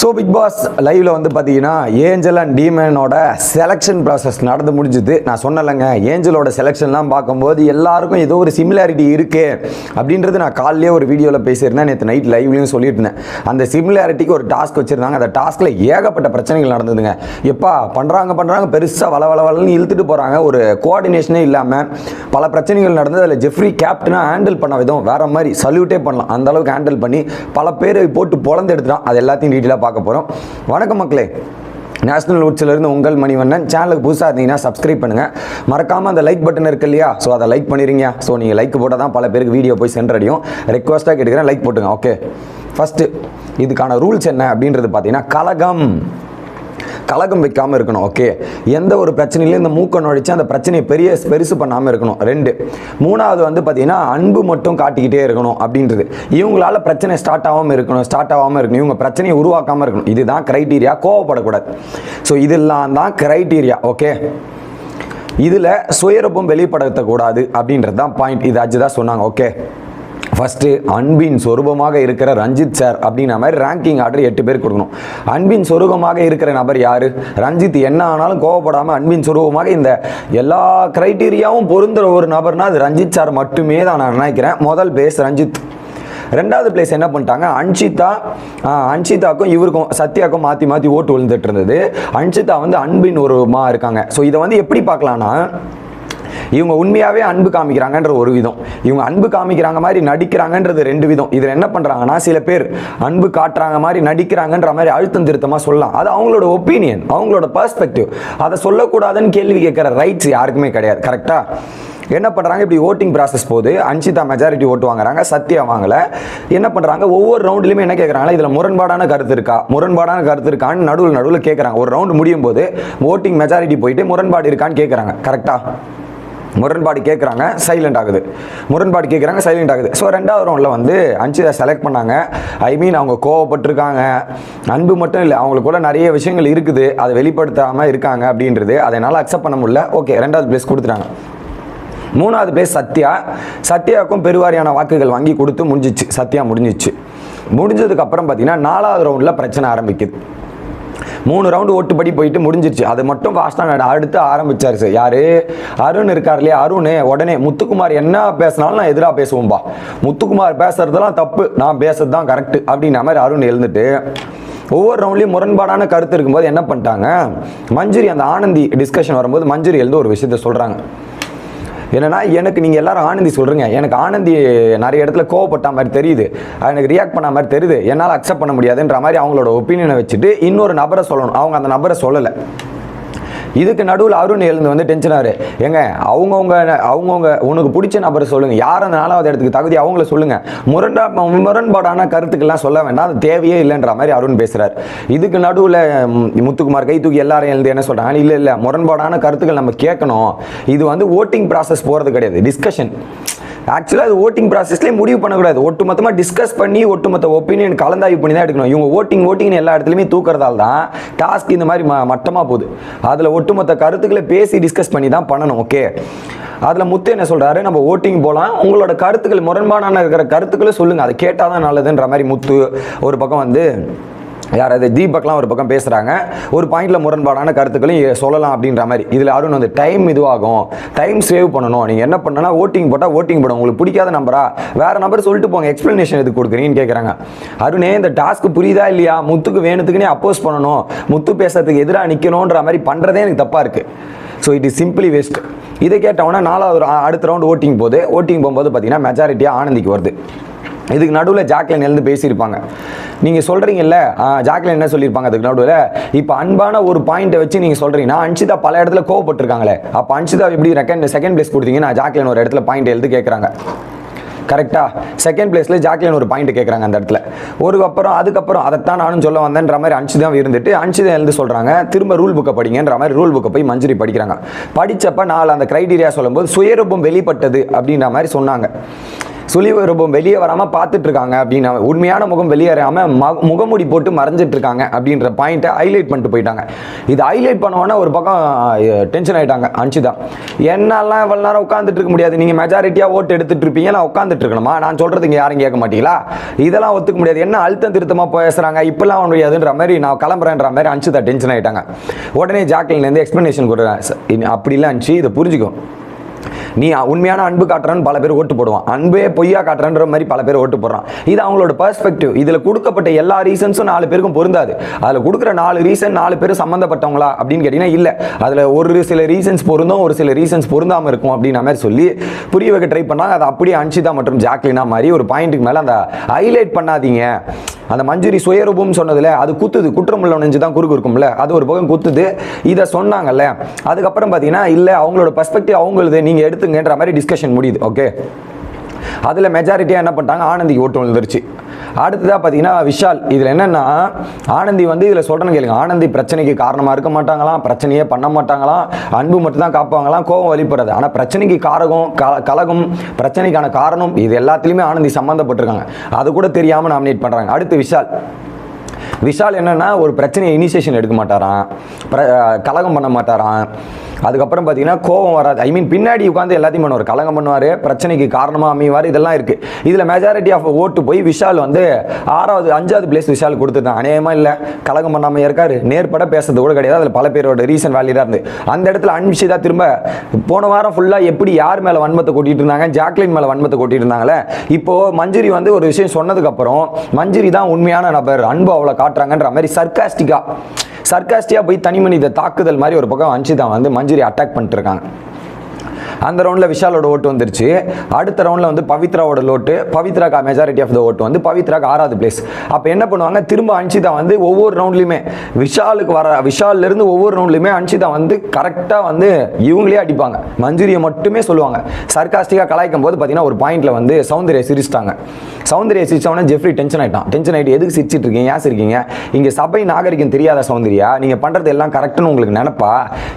So big pass லைவ்ல வந்து பார்த்தீங்கன்னா ஏஞ்சல் அண்ட் டீமனோட செலெக்ஷன் ப்ராசஸ் நடந்து முடிஞ்சுது. நான் சொன்னலைங்க ஏஞ்சலோட செலெக்ஷன்லாம் பார்க்கும்போது எல்லாருக்கும் ஏதோ ஒரு சிமிலாரிட்டி இருக்கு அப்படின்றது நான் காலையிலே ஒரு வீடியோவில் பேசியிருந்தேன். நேற்று நைட் லைவ்லையும் சொல்லியிருந்தேன். இருந்தேன் அந்த சிமிலாரிட்டிக்கு ஒரு டாஸ்க் வச்சிருந்தாங்க. அந்த டாஸ்கில் ஏகப்பட்ட பிரச்சனைகள் நடந்ததுங்க. எப்பா பண்ணுறாங்க பண்ணுறாங்க பெருசாக வள வள வளன்னு இழுத்துட்டு போகிறாங்க ஒரு கோஆர்டினேஷனே இல்லாமல் பல பிரச்சனைகள் நடந்தது. அதில் ஜெஃப்ரி கேப்டனாக ஹேண்டில் பண்ண விதம் வேற மாதிரி சல்யூட்டே பண்ணலாம். அந்த அளவுக்கு ஹேண்டில் பண்ணி பல பேரை போட்டு பொழந்து எடுத்துட்டான். அது எல்லாத்தையும் டீட்டெயிலாக பார்க்க போகிறோம் வணக்கம் மக்களே. நேஷனல் இருந்து உங்கள் மணிவண்ணன். சேனலுக்கு புதுசாக இருந்தீங்கன்னா சப்ஸ்கிரைப் பண்ணுங்கள் மறக்காமல் அந்த லைக் பட்டன் இருக்கு இல்லையா? ஸோ அதை லைக் பண்ணிடுங்க ஸோ நீங்கள் லைக் போட்டால் தான் பல பேருக்கு வீடியோ போய் சென்றடையும். ரெக்வஸ்ட்டாக கேட்டுக்கிறேன் லைக் போட்டுங்க. ஓகே ஃபஸ்ட்டு இதுக்கான ரூல்ஸ் என்ன அப்படின்றது பார்த்தீங்கன்னா கலகம் கலகம் வைக்காமல் இருக்கணும் ஓகே எந்த ஒரு பிரச்சனையிலையும் இந்த மூக்கை நுழைச்சு அந்த பிரச்சனையை பெரிய பெருசு பண்ணாமல் இருக்கணும். ரெண்டு. மூணாவது வந்து பார்த்தீங்கன்னா அன்பு மட்டும் காட்டிக்கிட்டே இருக்கணும் அப்படின்றது. இவங்களால பிரச்சனை ஸ்டார்ட் ஆகாமல் இருக்கணும் ஸ்டார்ட் ஆகாமல் இருக்கணும். இவங்க பிரச்சனையை உருவாக்காமல் இருக்கணும். இதுதான் கிரைட்டீரியா கோவப்படக்கூடாது. ஸோ இதெல்லாம் தான் கிரைட்டீரியா ஓகே இதில் சுயரூபம் வெளிப்படுத்தக்கூடாது அப்படின்றது தான் பாயிண்ட் இது அஜிதா தான் சொன்னாங்க ஓகே ஃபஸ்ட்டு அன்பின் சொரூபமாக இருக்கிற ரஞ்சித் சார் அப்படிங்கிற மாதிரி ரேங்கிங் ஆர்டர் எட்டு பேர் கொடுக்கணும். அன்பின் சொரூபமாக இருக்கிற நபர் யார்? ரஞ்சித் என்ன ஆனாலும் கோவப்படாமல் அன்பின் சொரூபமாக இந்த எல்லா க்ரைட்டீரியாவும் பொருந்துகிற ஒரு நபர்னால் அது ரஞ்சித் சார் மட்டுமே தான் நான் நினைக்கிறேன். முதல் பேஸ் ரஞ்சித். ரெண்டாவது பிளேஸ் என்ன பண்ணிட்டாங்க? அன்ஷிதா அன்ஷிதாக்கும் இவருக்கும் சத்யாக்கும் மாற்றி மாற்றி ஓட்டு விழுந்துட்டு இருந்தது. அன்ஷிதா வந்து அன்பின் உருவமா இருக்காங்க. ஸோ இதை வந்து எப்படி பார்க்கலான்னா இவங்க உண்மையாகவே அன்பு காமிக்கிறாங்கன்ற ஒரு விதம். இவங்க அன்பு காமிக்கிறாங்க மாதிரி நடிக்கிறாங்கன்றது ரெண்டு விதம். இதில் என்ன பண்ணுறாங்கன்னா சில பேர் அன்பு காட்டுறாங்க மாதிரி நடிக்கிறாங்கன்ற மாதிரி அழுத்தம் திருத்தமாக சொல்லலாம். அது அவங்களோட ஒப்பீனியன் அவங்களோட பர்ஸ்பெக்டிவ் அதை சொல்லக்கூடாதுன்னு கேள்வி கேட்குற ரைட்ஸ் யாருக்குமே கிடையாது. கரெக்டாக என்ன பண்ணுறாங்க இப்படி ஓட்டிங் ப்ராசஸ் போது அன்ஷிதா மெஜாரிட்டி ஓட்டு வாங்குறாங்க சத்யா வாங்கலை. என்ன பண்ணுறாங்க ஒவ்வொரு ரவுண்ட்லையுமே என்ன கேட்குறாங்களா இதில் முரண்பாடான கருத்து இருக்கா? முரண்பாடான கருத்து இருக்கான்னு நடுவில் நடுவில் கேட்குறாங்க ஒரு ரவுண்டு முடியும் போது ஓட்டிங் மெஜாரிட்டி போயிட்டு முரண்பாடு இருக்கான்னு கேட்குறாங்க கரெக்டாக முரண்பாடு கேட்குறாங்க சைலண்ட் ஆகுது. முரண்பாடு கேட்குறாங்க சைலண்ட் ஆகுது. ஸோ ரெண்டாவது ரவுண்டில் வந்து அன்சிதா செலக்ட் பண்ணாங்க. ஐ மீன் அவங்க கோவப்பட்டிருக்காங்க. அன்பு மட்டும் இல்லை அவங்களுக்குள்ள நிறைய விஷயங்கள் இருக்குது. அதை வெளிப்படுத்தாமல் இருக்காங்க அப்படின்றது அதை என்னால் அக்செப்ட் பண்ண முடியல. ஓகே ரெண்டாவது பிளேஸ் கொடுத்துட்டாங்க. மூணாவது பிளேஸ் சத்யா. சத்யாவுக்கும் பெருவாரியான வாக்குகள் வாங்கி கொடுத்து முடிஞ்சிச்சு. சத்யா முடிஞ்சிச்சு. முடிஞ்சதுக்கப்புறம் பார்த்தீங்கன்னா நாலாவது ரவுண்டில் பிரச்சனை ஆரம்பிக்குது. மூணு ரவுண்டு ஓட்டுப்படி போயிட்டு முடிஞ்சிருச்சு. அது மட்டும் ஃபாஸ்ட்டாக அடுத்து ஆரம்பிச்சாரு சார். யார்? அருண் இருக்கார் இல்லையா? அருண் உடனே முத்துக்குமார் என்ன பேசினாலும் நான் எதிராக பேசுவோம்பா. முத்துக்குமார் பேசுறதெல்லாம் தப்பு. நான் பேசுறது தான் கரெக்டு அப்படின்ற மாதிரி அருண் எழுந்துட்டு ஒவ்வொரு ரவுண்ட்லேயும் முரண்பாடான கருத்து இருக்கும்போது என்ன பண்ணிட்டாங்க? மஞ்சுரி அந்த ஆனந்தி டிஸ்கஷன் வரும்போது மஞ்சுரி எழுந்து ஒரு விஷயத்த சொல்கிறாங்க என்னன்னா எனக்கு நீங்கள் எல்லாரும் ஆனந்தி சொல்கிறீங்க எனக்கு ஆனந்தி நிறைய இடத்துல கோவப்பட்ட மாதிரி தெரியுது. எனக்கு ரியாக்ட் பண்ண மாதிரி தெரியுது. என்னால் அக்செப்ட் பண்ண முடியாதுன்ற மாதிரி அவங்களோட ஒப்பீனியனை வச்சுட்டு இன்னொரு நபரை சொல்லணும். அவங்க அந்த நபரை சொல்லலை. இதுக்கு நடுவில் அருண் எழுந்து வந்து டென்ஷனாரு ஏங்க அவங்கவுங்க அவங்கவுங்க உனக்கு பிடிச்ச நபரை சொல்லுங்கள் யார் அந்த நாலாவது இடத்துக்கு தகுதி அவங்கள சொல்லுங்கள் முரண்டா முரண்பாடான கருத்துக்கெல்லாம் சொல்ல வேண்டாம். அது தேவையே இல்லைன்ற மாதிரி அருண் பேசுகிறார் இதுக்கு நடுவில் முத்துக்குமார் கை தூக்கி எல்லாரும் எழுந்து என்ன சொல்கிறாங்க இல்லை இல்லை முரண்பாடான கருத்துக்கள் நம்ம கேட்கணும். இது வந்து ஓட்டிங் ப்ராசஸ் போகிறது கிடையாது. டிஸ்கஷன் ஆக்சுவலாக அது ஓட்டிங் ப்ராசஸ்லேயே முடிவு பண்ணக்கூடாது. ஒட்டுமொத்தமாக டிஸ்கஸ் பண்ணி ஒட்டுமொத்த ஒப்பீனியன் கலந்தாய்வு பண்ணி தான் எடுக்கணும். இவங்க ஓட்டிங் ஓட்டிங்னு எல்லா இடத்துலையுமே தூக்கிறதால தான் டாஸ்க் இந்த மாதிரி ம மட்டமாக போகுது. அதில் ஒட்டுமொத்த கருத்துக்களை பேசி டிஸ்கஸ் பண்ணி தான் பண்ணணும் ஓகே அதில் முத்து என்ன சொல்கிறாரு நம்ம ஓட்டிங் போகலாம் உங்களோட கருத்துக்கள் முரண்பாடான இருக்கிற கருத்துக்களை சொல்லுங்கள் அதை கேட்டால் தான் நல்லதுன்ற மாதிரி முத்து ஒரு பக்கம் வந்து யாராவது தீபக்லாம் ஒரு பக்கம் பேசுகிறாங்க ஒரு பாயிண்டில் முரண்பாடான கருத்துக்களையும் சொல்லலாம் அப்படின்ற மாதிரி. இதில் அருண் வந்து டைம் இதுவாகும். டைம் சேவ் பண்ணணும். நீங்கள் என்ன பண்ணனா ஓட்டிங் போட்டால் ஓட்டிங் போடும் உங்களுக்கு பிடிக்காத நம்பரா? வேறு நம்பர் சொல்லிட்டு போங்க. எக்ஸ்ப்ளனேஷன் எதுக்கு கொடுக்குறீங்கன்னு கேட்குறாங்க அருணே இந்த டாஸ்க் புரியுதா இல்லையா? முத்துக்கு வேணுத்துக்குனே அப்போஸ் பண்ணணும். முத்து பேசுறதுக்கு எதிராக நிற்கணுன்ற மாதிரி பண்ணுறதே எனக்கு தப்பாக இருக்குது so it is simply waste இதை கேட்டவொன்னா நாலாவது அடுத்த ரவுண்ட் ஓட்டிங் போகுது. ஓட்டிங் போகும்போது பார்த்தீங்கன்னா மெஜாரிட்டியாக ஆனந்திக்கு வருது. இதுக்கு நடுவில் ஜாக்லின் எழுந்து பேசியிருப்பாங்க. நீங்கள் சொல்கிறீங்கல்ல ஜாக்லின் என்ன சொல்லியிருப்பாங்க அதுக்கு நடுவில்? இப்போ அன்பான ஒரு பாயிண்ட்டை வச்சு நீங்கள் சொல்கிறீங்கன்னா அன்ஷிதா பல இடத்துல கோவப்பட்டிருக்காங்களே. அப்போ அன்ஷிதா எப்படி ரெக்கண்ட் செகண்ட் பிளேஸ் கொடுத்தீங்கன்னா ஜாக்லின் ஒரு இடத்துல பாயிண்ட் எழுந்து கேட்குறாங்க. கரெக்டாக செகண்ட் பிளேஸில் ஜாக்லின் ஒரு பாயிண்ட் கேட்குறாங்க அந்த இடத்துல. ஒரு அப்புறம் அதுக்கப்புறம் அதைத்தான் நானும் சொல்ல வந்தேன்ற மாதிரி அன்ஷிதான் இருந்துட்டு அன்ஷிதான் எழுந்து சொல்கிறாங்க திரும்ப ரூல் புக்கை படிங்கன்ற மாதிரி ரூல் புக்கை போய் மஞ்சுரி படிக்கிறாங்க. படித்தப்ப நாலு அந்த க்ரைடீரியா சொல்லும்போது சுயரூபம் வெளிப்பட்டது அப்படின்ற மாதிரி சொன்னாங்க. சுழிவு ரூபம் வெளியே வராமல் பார்த்துட்டு இருக்காங்க அப்படின்னு உண்மையான முகம் வெளியேறாமல் ம- முகமூடி போட்டு மறைஞ்சிட்டு இருக்காங்க அப்படின்ற பாயிண்ட்டை ஹைலைட் பண்ணிட்டு போயிட்டாங்க. இது ஹைலைட் பண்ணோன்னே ஒரு பக்கம் டென்ஷன் ஆயிட்டாங்க அன்ஷிதா. என்னெல்லாம் இவ்வளோ நேரம் உட்காந்துட்டு இருக்க முடியாது? நீங்கள் மெஜாரிட்டியாக ஓட்டு எடுத்துட்டு இருப்பீங்க நான் உட்காந்துட்டு இருக்கணுமா? நான் சொல்றது யாரும் கேட்க மாட்டீங்களா? இதெல்லாம் ஒத்துக்க முடியாது. என்ன அழுத்தம் திருத்தமாக பேசுகிறாங்க இப்பெல்லாம் முடியாதுன்ற மாதிரி நான் கிளம்புறேன்ற மாதிரி அன்ஷிதா டென்ஷன் ஆயிட்டாங்க. உடனே ஜாக்லின்லேருந்து எக்ஸ்ப்ளனேஷன் கொடுக்குறேன் அப்படிலாம் அன்ஷி இதை புரிஞ்சுக்கும் நீ உண்மையான அன்பு காட்டுறன்னு பல பேர் ஓட்டு போடுவான். அன்பே பொய்யா காட்டுறன்ற மாதிரி பல பேர் ஓட்டு போடுறான். இது அவங்களோட பெர்ஸ்பெக்டிவ் இதில் கொடுக்கப்பட்ட எல்லா ரீசன்ஸும் நாலு பேருக்கும் பொருந்தாது. அதில் கொடுக்குற நாலு ரீசன் நாலு பேர் சம்மந்தப்பட்டவங்களா அப்படின்னு கேட்டிங்கன்னா இல்லை. அதில் ஒரு சில ரீசன்ஸ் பொருந்தும் ஒரு சில ரீசன்ஸ் பொருந்தாமல் இருக்கும் அப்படின்ற மாதிரி சொல்லி புரிய வைக்க ட்ரை பண்ணாங்க அதை அப்படியே அன்ஷிதா மற்றும் ஜாக்லினா மாதிரி ஒரு பாயிண்ட்டுக்கு மேலே அந்த ஹைலைட் பண்ணாதீங்க. அந்த மஞ்சுரி சுயரூபம் சொன்னதுல அது குத்துது. குற்றமுள்ள நெஞ்சு தான் குறுக்கு இருக்கும்ல. அது ஒரு பக்கம் குத்துது. இதை சொன்னாங்கல்ல. அதுக்கப்புறம் பார்த்தீங்கன்னா இல்லை அவங்களோட பர்ஸ்பெக்டிவ் அவங்களுது. நீங்கள் எடுத்துங்கன்ற மாதிரி டிஸ்கஷன் முடியுது. ஓகே அதில் மெஜாரிட்டியாக என்ன பண்ணிட்டாங்க? ஆனந்திக்கு ஓட்டு விழுந்துருச்சு. அடுத்ததாக பார்த்தீங்கன்னா விஷால். இதில் என்னென்னா ஆனந்தி வந்து இதில் சொல்கிறேன்னு கேளுங்க. ஆனந்தி பிரச்சனைக்கு காரணமாக இருக்க மாட்டாங்களாம் பிரச்சனையே பண்ண மாட்டாங்களாம் அன்பு மட்டும் தான் காப்பாங்களாம் கோவம் வெளிப்படுறது ஆனால் பிரச்சனைக்கு காரகம் கலகம் பிரச்சனைக்கான காரணம் இது எல்லாத்துலேயுமே ஆனந்தி சம்மந்தப்பட்டிருக்காங்க அது கூட தெரியாமல் நாமினேட் பண்ணுறாங்க அடுத்து விஷால். விஷால் என்னென்னா ஒரு பிரச்சனையை இனிஷியேஷன் எடுக்க மாட்டாராம். கலகம் பண்ண மாட்டாராம். அதுக்கப்புறம் பார்த்தீங்கன்னா கோவம் வராது. ஐ மீன் பின்னாடி உட்காந்து எல்லாத்தையும் பண்ணுவார். கலங்கம் பண்ணுவார். பிரச்சனைக்கு காரணமாக அமைவார். இதெல்லாம் இருக்குது இதில் மெஜாரிட்டி ஆஃப் ஓட்டு போய் விஷால் வந்து ஆறாவது அஞ்சாவது பிளேஸ் விஷால் கொடுத்துருந்தான் அநேகமாக இல்லை. கலகம் பண்ணாமல் இருக்கார். நேர்பட பேசுறது கூட கிடையாது. அதில் பல பேரோட ரீசன் வேலிடாக இருந்து அந்த இடத்துல அன்விஷிதா திரும்ப போன வாரம் ஃபுல்லாக எப்படி யார் மேலே வன்மத்தை கொட்டிட்டு இருந்தாங்க? ஜாக்லின் மேலே வன்மத்தை கொட்டிட்டு இருந்தாங்களே? இப்போது மஞ்சுரி வந்து ஒரு விஷயம் சொன்னதுக்கப்புறம் மஞ்சுரி தான் உண்மையான நபர். அன்பு அவ்வளோ காட்டுறாங்கன்ற மாதிரி சர்க்காஸ்டிக்காக சர்க்காஸ்டியாக போய் தனி மனித தாக்குதல் மாதிரி ஒரு பக்கம் அன்ஷிதா வந்து மஞ்சுரி அட்டாக் பண்ணிட்டு இருக்காங்க. அந்த ரவுண்டில் விஷாலோட ஓட்டு வந்துருச்சு. அடுத்த ரவுண்டில் வந்து பவித்ராவோட ஓட்டு பவித்ராக்கு மெஜாரிட்டி ஆஃப் த ஓட்டு வந்து பவித்ராக்கு ஆறாவது பிளேஸ் அப்போ என்ன பண்ணுவாங்க? திரும்ப அன்ஷிதா வந்து ஒவ்வொரு ரவுண்ட்லையுமே விஷாலுக்கு வர விஷால்ல இருந்து ஒவ்வொரு ரவுண்ட்லையுமே அன்ஷிதா வந்து கரெக்டாக வந்து இவங்களே அடிப்பாங்க. மஞ்சூரியை மட்டுமே சொல்லுவாங்க. சர்க்காஸ்டிக்காக கலாய்க்கும் போது பார்த்தீங்கன்னா ஒரு பாயிண்ட்டில் வந்து சௌந்தர்யா சிரிச்சிட்டாங்க. சௌந்தர்யா சிரிச்சவனே ஜெஃப்ரி டென்ஷன் ஆகிட்டான் டென்ஷன் ஆகிட்டு எதுக்கு சிரிச்சிட்டு இருக்கீங்க? ஏன் சிரிக்கீங்க இங்கே சபை நாகரிகம் தெரியாத சௌந்தர்யா. நீங்கள் பண்ணுறது எல்லாம் கரெக்டுன்னு உங்களுக்கு நினப்பா?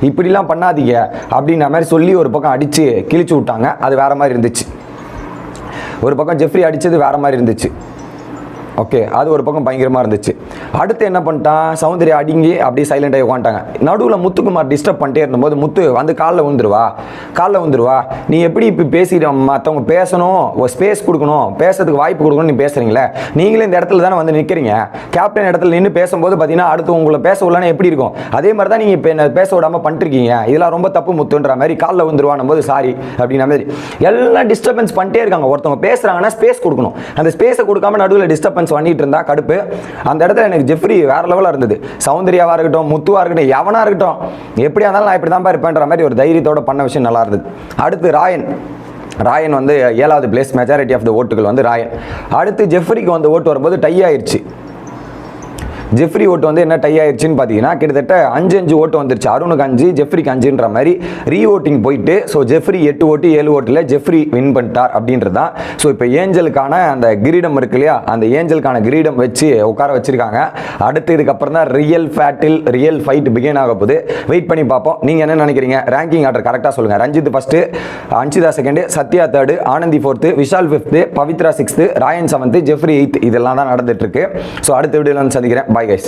இப்படிலாம் பண்ணாதீங்க. அப்படின்ற மாதிரி சொல்லி ஒரு பக்கம் அடித்து கிழிச்சு விட்டாங்க. அது வேற மாதிரி இருந்துச்சு. ஒரு பக்கம் ஜெஃப்ரி அடித்தது வேறு மாதிரி இருந்துச்சு. ஓகே அது ஒரு பக்கம் பயங்கரமாக இருந்துச்சு. அடுத்து என்ன பண்ணிட்டான் சௌந்தர்யா அடிங்கி அப்படியே சைலண்டாகி உட்காந்துட்டாங்க நடுவில் முத்துக்குமார் டிஸ்டர்ப் பண்ணிட்டே இருந்தபோது முத்து வந்து காலில் விழுந்துருவா. காலில் விழுந்துருவா. நீ எப்படி இப்போ பேசிட்டு மற்றவங்க பேசணும் ஒரு ஸ்பேஸ் கொடுக்கணும் பேசுறதுக்கு வாய்ப்பு கொடுக்கணும் நீ பேசுகிறீங்களே நீங்களே இந்த இடத்துல தானே வந்து நிற்கிறீங்க கேப்டன் இடத்துல நின்று பேசும்போது பார்த்தீங்கன்னா அடுத்து உங்களை பேச விடலன்னா எப்படி இருக்கும்? அதே மாதிரி தான் நீங்கள் இப்போ என்ன பேச விடாமல் பண்ணிருக்கீங்க. இதெல்லாம் ரொம்ப தப்பு முத்துன்ற மாதிரி காலில் விழுந்துருவான் போது சாரி அப்படின்ற மாதிரி. எல்லாம் டிஸ்டர்பன்ஸ் பண்ணிட்டே இருக்காங்க. ஒருத்தவங்க பேசுகிறாங்கன்னா ஸ்பேஸ் கொடுக்கணும். அந்த ஸ்பேஸை கொடுக்காம நடுவில் டிஸ்டர்பன்ஸ் பண்ணிட்டு இருந்தா கடுப்பு. அந்த இடத்துல எனக்கு ஜெஃப்ரி வேற லெவலாக இருந்தது. சௌந்தர்யாவாக இருக்கட்டும் முத்துவா இருக்கட்டும் எவனா இருக்கட்டும் எப்படியா இருந்தாலும் நான் இப்படி தான் இருப்பேன்ற மாதிரி ஒரு தைரியத்தோட பண்ண விஷயம் நல்லா இருந்தது. அடுத்து ராயன். ராயன் வந்து ஏழாவது பிளேஸ் மெஜாரிட்டி ஆஃப் த ஓட்டுகள் வந்து ராயன். அடுத்து ஜெஃப்ரிக்கு வந்து ஓட்டு வரும்போது டை ஆயிருச்சு. ஜெஃப்ரி ஓட்டு வந்து என்ன டை ஆயிடுச்சுன்னு பார்த்தீங்கன்னா கிட்டத்தட்ட அஞ்சு அஞ்சு ஓட்டு வந்துருச்சு. அருணுக்கு அஞ்சு ஜெஃப்ரிக்கு அஞ்சுன்ற மாதிரி ரீ ஓட்டிங் போயிட்டு ஸோ ஜெஃப்ரி எட்டு ஓட்டு ஏழு ஓட்டில் ஜெஃப்ரி வின் பண்ணிட்டார் அப்படின்றது தான் ஸோ இப்போ ஏஞ்சலுக்கான அந்த கிரீடம் இருக்கு இல்லையா? அந்த ஏஞ்சலுக்கான கிரீடம் வச்சு உட்கார வச்சிருக்காங்க. அடுத்து இதுக்கப்புறம் தான் real battle real fight begin ஆக போகுது. வெயிட் பண்ணி பார்ப்போம். நீங்கள் என்ன நினைக்கிறீங்க? ரேங்கிங் ஆர்டர் கரெக்டாக சொல்லுங்கள் Ranjith first Anshitha second Sathya third Anandhi fourth Vishal fifth Pavithra sixth Rayan seventh Jeffrey eighth இதெல்லாம் தான் நடந்துட்டு இருக்கு. ஸோ அடுத்த வீடியோவில் வந்து சந்திக்கிறேன். Bye guys